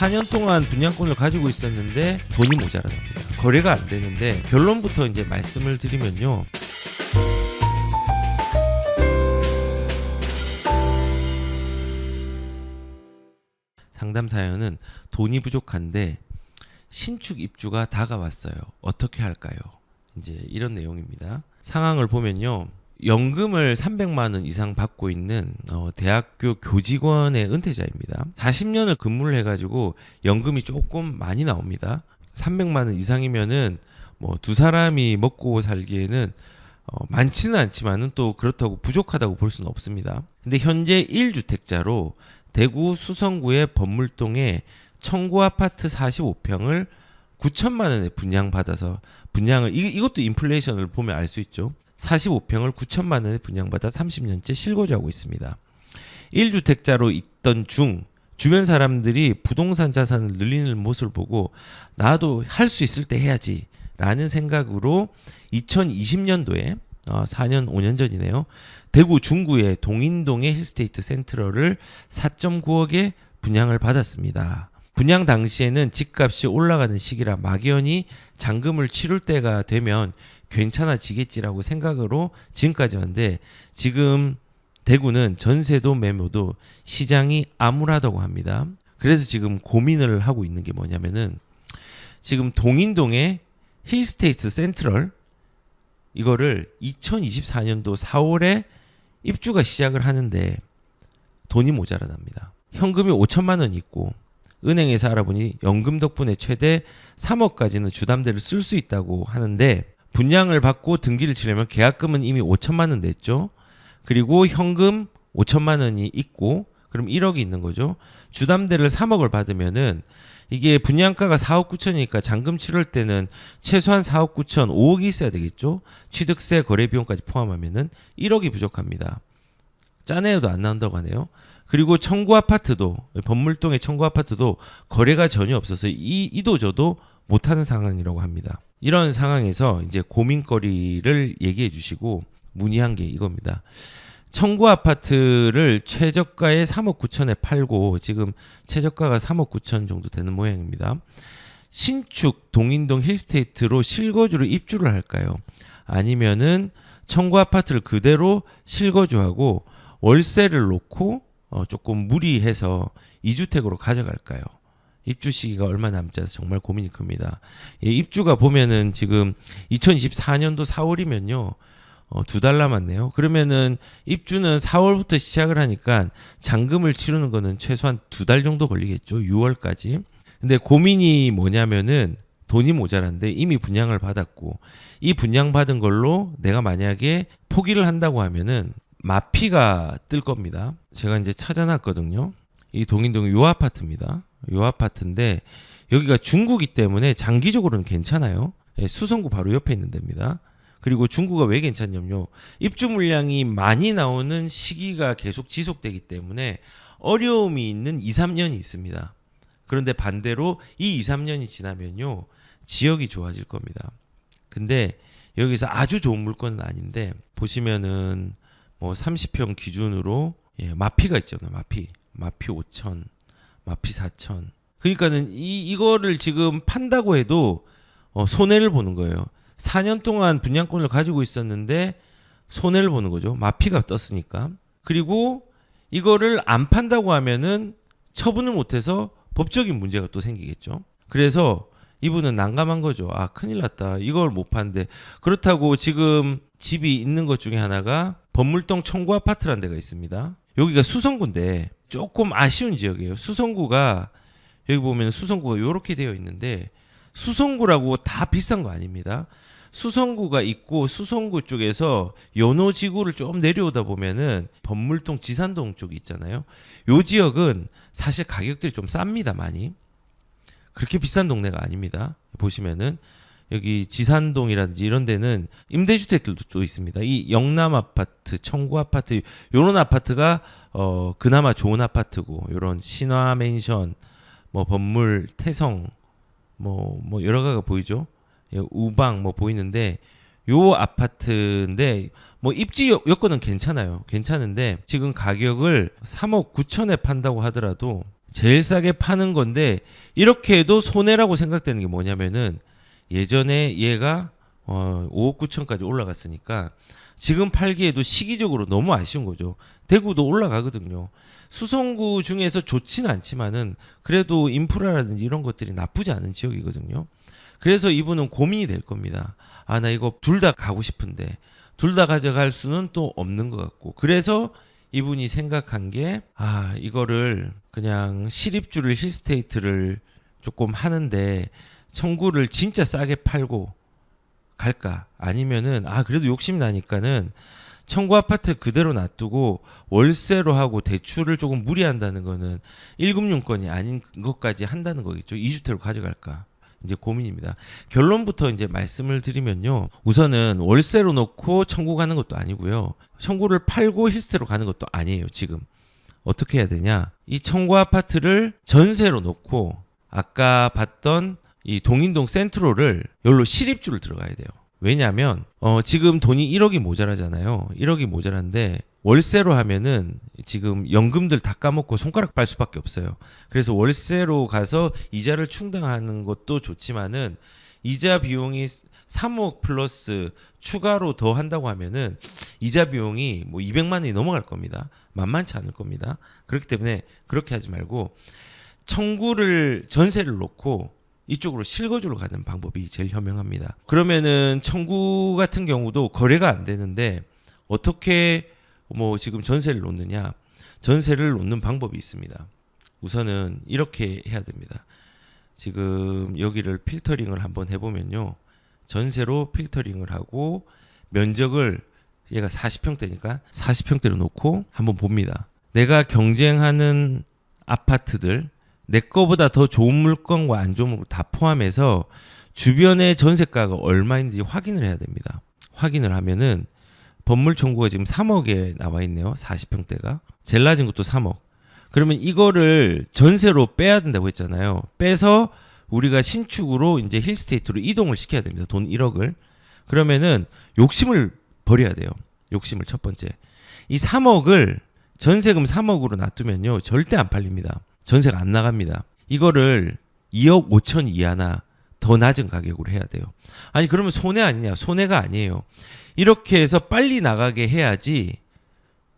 4년 동안 분양권을 가지고 있었는데 돈이 모자라답니다. 거래가 안 되는데 결론부터 이제 말씀을 드리면요. 상담 사연은 돈이 부족한데 신축 입주가 다가왔어요. 어떻게 할까요? 이제 이런 내용입니다. 상황을 보면요. 연금을 300만 원 이상 받고 있는 어, 대학교 교직원의 은퇴자입니다. 40년을 근무를 해가지고 연금이 조금 많이 나옵니다. 300만 원 이상이면은 뭐 두 사람이 먹고 살기에는 어, 많지는 않지만은 또 그렇다고 부족하다고 볼 수는 없습니다. 근데 현재 1주택자로 대구 수성구의 법물동에 청구 아파트 45평을 9천만 원에 분양받아서 분양을 이, 이것도 인플레이션을 보면 알 수 있죠. 45평을 9천만 원에 분양받아 30년째 실거주하고 있습니다. 1주택자로 있던 중 주변 사람들이 부동산 자산을 늘리는 모습을 보고 나도 할 수 있을 때 해야지 라는 생각으로 2020년도에 어, 4년 5년 전이네요. 대구 중구의 동인동의 힐스테이트 센트럴을 4.9억에 분양을 받았습니다. 분양 당시에는 집값이 올라가는 시기라 막연히 잔금을 치를 때가 되면 괜찮아지겠지라고 생각으로 지금까지 왔는데 지금 대구는 전세도 매매도 시장이 암울하다고 합니다. 그래서 지금 고민을 하고 있는 게 뭐냐면은 지금 동인동의 힐스테이트 센트럴 이거를 2024년도 4월에 입주가 시작을 하는데 돈이 모자라답니다. 현금이 5천만 원이 있고 은행에서 알아보니 연금 덕분에 최대 3억까지는 주담대를 쓸 수 있다고 하는데 분양을 받고 등기를 치려면 계약금은 이미 5천만 원 냈죠. 그리고 현금 5천만 원이 있고 그럼 1억이 있는 거죠. 주담대를 3억을 받으면은 이게 분양가가 4억 9천이니까 잔금 치를 때는 최소한 4억 9천, 5억이 있어야 되겠죠. 취득세, 거래 비용까지 포함하면은 1억이 부족합니다. 짜내도 안 나온다고 하네요. 그리고 청구 아파트도 법물동의 청구 아파트도 거래가 전혀 없어서 이 이도 저도 못하는 상황이라고 합니다. 이런 상황에서 이제 고민거리를 얘기해 주시고 문의한 게 이겁니다. 청구 아파트를 최저가에 3억 9천에 팔고 지금 최저가가 3억 9천 정도 되는 모양입니다. 신축 동인동 힐스테이트로 실거주로 입주를 할까요? 아니면은 청구 아파트를 그대로 실거주하고 월세를 놓고 어, 조금 무리해서 2주택으로 가져갈까요? 입주 시기가 얼마 남지 않아서 정말 고민이 큽니다. 예, 입주가 보면은 지금 2024년도 4월이면요. 어, 두 달 남았네요. 그러면은 입주는 4월부터 시작을 하니까 잔금을 치르는 거는 최소한 두 달 정도 걸리겠죠. 6월까지. 근데 고민이 뭐냐면은 돈이 모자란데 이미 분양을 받았고 이 분양 받은 걸로 내가 만약에 포기를 한다고 하면은 마피가 뜰 겁니다. 제가 이제 찾아놨거든요. 이 동인동 요 아파트입니다. 요 아파트인데 여기가 중구기 때문에 장기적으로는 괜찮아요. 예, 수성구 바로 옆에 있는 데입니다. 그리고 중구가 왜 괜찮냐면요. 입주 물량이 많이 나오는 시기가 계속 지속되기 때문에 어려움이 있는 2, 3년이 있습니다. 그런데 반대로 이 2, 3년이 지나면요. 지역이 좋아질 겁니다. 근데 여기서 아주 좋은 물건은 아닌데 보시면은 뭐 30평 기준으로 예, 마피가 있잖아요. 마피. 마피 5천, 마피 4천. 그러니까는 이 이거를 지금 판다고 해도 어, 손해를 보는 거예요. 4년 동안 분양권을 가지고 있었는데 손해를 보는 거죠. 마피가 떴으니까. 그리고 이거를 안 판다고 하면은 처분을 못해서 법적인 문제가 또 생기겠죠. 그래서 이분은 난감한 거죠. 아 큰일 났다. 이걸 못 판데 그렇다고 지금 집이 있는 것 중에 하나가 법물동 청구 아파트라는 데가 있습니다. 여기가 수성구인데 조금 아쉬운 지역이에요. 수성구가 여기 보면 수성구가 이렇게 되어 있는데 수성구라고 다 비싼 거 아닙니다. 수성구가 있고 수성구 쪽에서 연호지구를 좀 내려오다 보면은 법물동 지산동 쪽이 있잖아요. 요 지역은 사실 가격들이 좀 쌉니다 많이. 그렇게 비싼 동네가 아닙니다. 보시면은 여기 지산동이라든지 이런 데는 임대주택들도 또 있습니다. 이 영남 아파트, 청구 아파트 요런 아파트가 어 그나마 좋은 아파트고 요런 신화 맨션 뭐 법물 태성 뭐뭐 여러 가가 보이죠. 예, 우방 뭐 보이는데 요 아파트인데 뭐 입지 요- 요건은 괜찮아요. 괜찮은데 지금 가격을 3억 9천에 판다고 하더라도 제일 싸게 파는 건데 이렇게 해도 손해라고 생각되는 게 뭐냐면은 예전에 얘가 어 5억 9천까지 올라갔으니까 지금 팔기에도 시기적으로 너무 아쉬운 거죠. 대구도 올라가거든요. 수성구 중에서 좋지는 않지만은 그래도 인프라라든지 이런 것들이 나쁘지 않은 지역이거든요. 그래서 이분은 고민이 될 겁니다. 아, 나 이거 둘 다 가고 싶은데 둘 다 가져갈 수는 또 없는 것 같고. 그래서 이분이 생각한 게 아, 이거를 그냥 시립주를 힐스테이트를 조금 하는데 청구를 진짜 싸게 팔고 갈까? 아니면은 아, 그래도 욕심 나니까는 청구 아파트 그대로 놔두고 월세로 하고 대출을 조금 무리한다는 거는 1금융권이 아닌 것까지 한다는 거겠죠. 2주택으로 가져갈까? 이제 고민입니다. 결론부터 이제 말씀을 드리면요. 우선은 월세로 놓고 청구 가는 것도 아니고요. 청구를 팔고 힐스테로 가는 것도 아니에요, 지금. 어떻게 해야 되냐? 이 청구 아파트를 전세로 놓고 아까 봤던 이 동인동 센트럴을 여기로 시립주를 들어가야 돼요. 왜냐하면 어 지금 돈이 1억이 모자라잖아요. 1억이 모자란데 월세로 하면은 지금 연금들 다 까먹고 손가락 빨 수밖에 없어요. 그래서 월세로 가서 이자를 충당하는 것도 좋지만은 이자 비용이 3억 플러스 추가로 더 한다고 하면은 이자 비용이 뭐 200만 원이 넘어갈 겁니다. 만만치 않을 겁니다. 그렇기 때문에 그렇게 하지 말고 청구를 전세를 놓고 이쪽으로 실거주로 가는 방법이 제일 현명합니다. 그러면은 청구 같은 경우도 거래가 안 되는데 어떻게 뭐 지금 전세를 놓느냐? 전세를 놓는 방법이 있습니다. 우선은 이렇게 해야 됩니다. 지금 여기를 필터링을 한번 해보면요. 전세로 필터링을 하고 면적을 얘가 40평대니까 40평대로 놓고 한번 봅니다. 내가 경쟁하는 아파트들 내 거보다 더 좋은 물건과 안 좋은 물건 다 포함해서 주변의 전세가가 얼마인지 확인을 해야 됩니다. 확인을 하면은 법물 청구가 지금 3억에 나와 있네요. 40평대가. 제일 낮은 것도 3억. 그러면 이거를 전세로 빼야 된다고 했잖아요. 빼서 우리가 신축으로 이제 힐스테이트로 이동을 시켜야 됩니다. 돈 1억을. 그러면은 욕심을 버려야 돼요. 욕심을 첫 번째. 이 3억을 전세금 3억으로 놔두면요. 절대 안 팔립니다. 전세가 안 나갑니다. 이거를 2억 5천 이하나 더 낮은 가격으로 해야 돼요. 아니 그러면 손해 아니냐? 손해가 아니에요. 이렇게 해서 빨리 나가게 해야지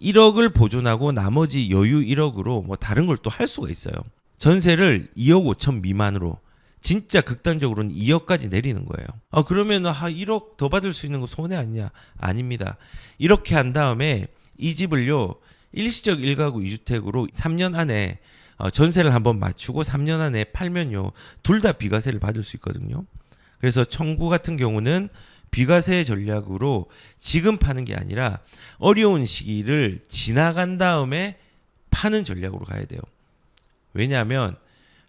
1억을 보존하고 나머지 여유 1억으로 뭐 다른 걸 또 할 수가 있어요. 전세를 2억 5천 미만으로 진짜 극단적으로는 2억까지 내리는 거예요. 아 그러면 아 1억 더 받을 수 있는 거 손해 아니냐? 아닙니다. 이렇게 한 다음에 이 집을요 일시적 1가구 2주택으로 3년 안에 어, 전세를 한번 맞추고 3년 안에 팔면요 둘 다 비과세를 받을 수 있거든요. 그래서 청구 같은 경우는 비과세 전략으로 지금 파는 게 아니라 어려운 시기를 지나간 다음에 파는 전략으로 가야 돼요. 왜냐하면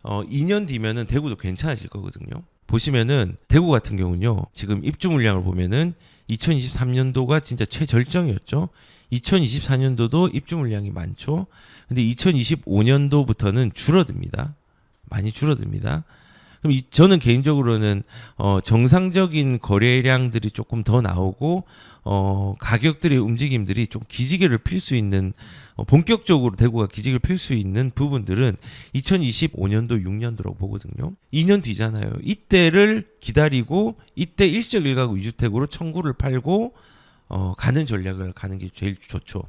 어, 2년 뒤면은 대구도 괜찮아질 거거든요. 보시면은 대구 같은 경우는요. 지금 입주 물량을 보면은 2023년도가 진짜 최절정이었죠. 2024년도도 입주 물량이 많죠. 근데 2025년도부터는 줄어듭니다. 많이 줄어듭니다. 그럼 이, 저는 개인적으로는 어, 정상적인 거래량들이 조금 더 나오고 어, 가격들의 움직임들이 좀 기지개를 필 수 있는 어, 본격적으로 대구가 기지개를 필 수 있는 부분들은 2025년도 6년도라고 보거든요. 2년 뒤잖아요. 이때를 기다리고 이때 일시적 일가구 2주택으로 청구를 팔고 어, 가는 전략을 가는 게 제일 좋죠.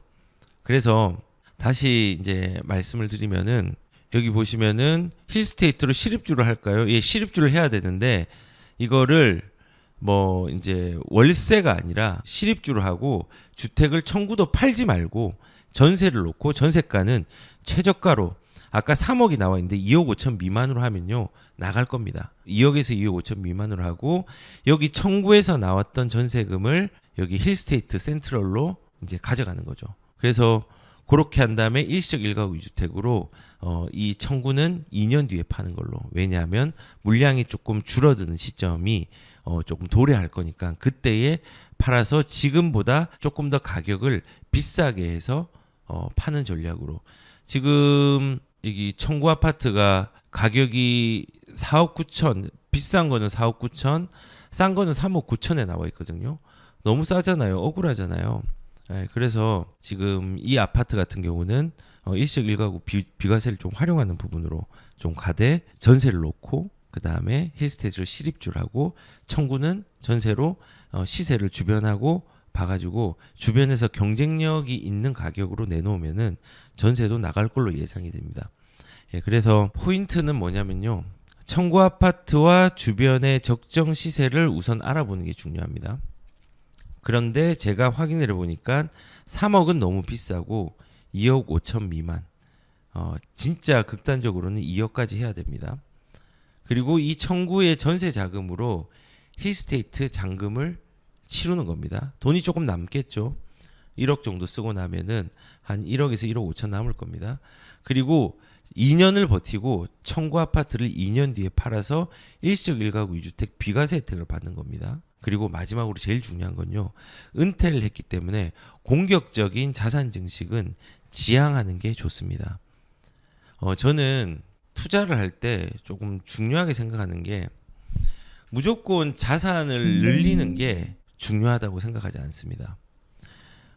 그래서 다시 이제 말씀을 드리면은 여기 보시면은 힐스테이트로 시립주를 할까요? 예, 시립주를 해야 되는데 이거를 뭐 이제 월세가 아니라 시립주를 하고 주택을 청구도 팔지 말고 전세를 놓고 전세가는 최저가로 아까 3억이 나와 있는데 2억 5천 미만으로 하면요 나갈 겁니다. 2억에서 2억 5천 미만으로 하고 여기 청구에서 나왔던 전세금을 여기 힐스테이트 센트럴로 이제 가져가는 거죠. 그래서 그렇게 한 다음에 일시적 일가구 2주택으로 어, 이 청구는 2년 뒤에 파는 걸로. 왜냐하면 물량이 조금 줄어드는 시점이 어, 조금 도래할 거니까 그때에 팔아서 지금보다 조금 더 가격을 비싸게 해서 어, 파는 전략으로. 지금 여기 청구 아파트가 가격이 4억 9천, 비싼 거는 4억 9천, 싼 거는 3억 9천에 나와 있거든요. 너무 싸잖아요. 억울하잖아요. 예, 그래서 지금 이 아파트 같은 경우는 어, 일시적 일가구 비, 비과세를 좀 활용하는 부분으로 좀 가되 전세를 놓고 그 다음에 힐스테이트를 실입주하고 청구는 전세로 어, 시세를 주변하고 봐가지고 주변에서 경쟁력이 있는 가격으로 내놓으면은 전세도 나갈 걸로 예상이 됩니다. 예, 그래서 포인트는 뭐냐면요. 청구 아파트와 주변의 적정 시세를 우선 알아보는 게 중요합니다. 그런데 제가 확인을 해보니까 3억은 너무 비싸고 2억 5천 미만. 어, 진짜 극단적으로는 2억까지 해야 됩니다. 그리고 이 청구의 전세 자금으로 힐스테이트 잔금을 치르는 겁니다. 돈이 조금 남겠죠. 1억 정도 쓰고 나면은 한 1억에서 1억 5천 남을 겁니다. 그리고 2년을 버티고 청구 아파트를 2년 뒤에 팔아서 일시적 일가구 2주택 비과세 혜택을 받는 겁니다. 그리고 마지막으로 제일 중요한 건요. 은퇴를 했기 때문에 공격적인 자산 증식은 지양하는 게 좋습니다. 어, 저는 투자를 할 때 조금 중요하게 생각하는 게 무조건 자산을 늘리는 게 중요하다고 생각하지 않습니다.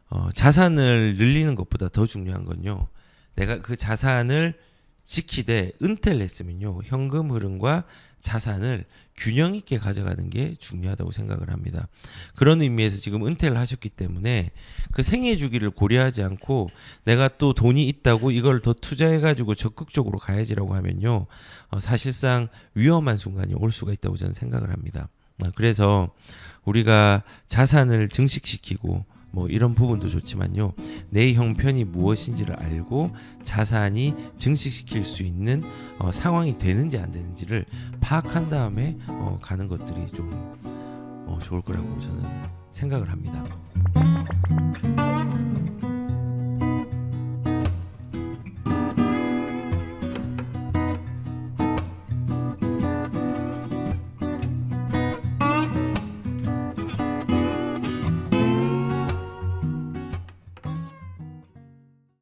어, 자산을 늘리는 것보다 더 중요한 건요. 내가 그 자산을 지키되 은퇴를 했으면요. 현금 흐름과 자산을 균형 있게 가져가는 게 중요하다고 생각을 합니다. 그런 의미에서 지금 은퇴를 하셨기 때문에 그 생애 주기를 고려하지 않고 내가 또 돈이 있다고 이걸 더 투자해 가지고 적극적으로 가야지라고 하면요. 어, 사실상 위험한 순간이 올 수가 있다고 저는 생각을 합니다. 아, 그래서 우리가 자산을 증식시키고 뭐 이런 부분도 좋지만요. 내 형편이 무엇인지를 알고 자산이 증식시킬 수 있는 어, 상황이 되는지 안 되는지를 파악한 다음에 어, 가는 것들이 좀 어, 좋을 거라고 저는 생각을 합니다.